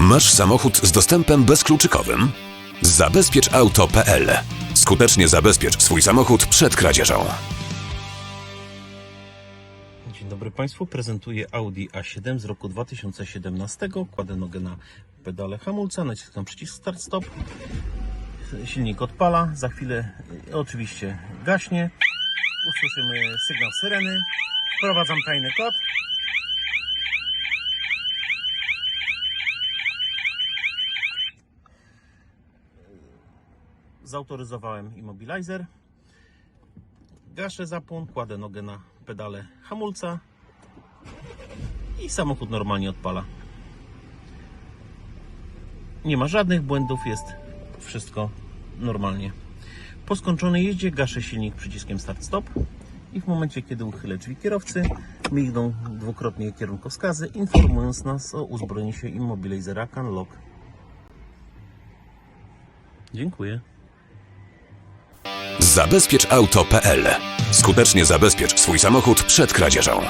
Masz samochód z dostępem bezkluczykowym? Zabezpieczauto.pl. Skutecznie zabezpiecz swój samochód przed kradzieżą. Dzień dobry Państwu, prezentuję Audi A7 z roku 2017. Kładę nogę na pedale hamulca, naciskam przycisk start stop. Silnik odpala, za chwilę y, oczywiście gaśnie. Usłyszymy sygnał syreny. Wprowadzam tajny kod. Zautoryzowałem immobilizer. Gaszę zapłon, kładę nogę na pedale hamulca i samochód normalnie odpala. Nie ma żadnych błędów, jest wszystko normalnie. Po skończonej jeździe gaszę silnik przyciskiem start-stop i w momencie, kiedy uchylę drzwi kierowcy, migną dwukrotnie kierunkowskazy, informując nas o uzbrojeniu się immobilizera CanLock. Dziękuję. Zabezpieczauto.pl. Skutecznie zabezpiecz swój samochód przed kradzieżą.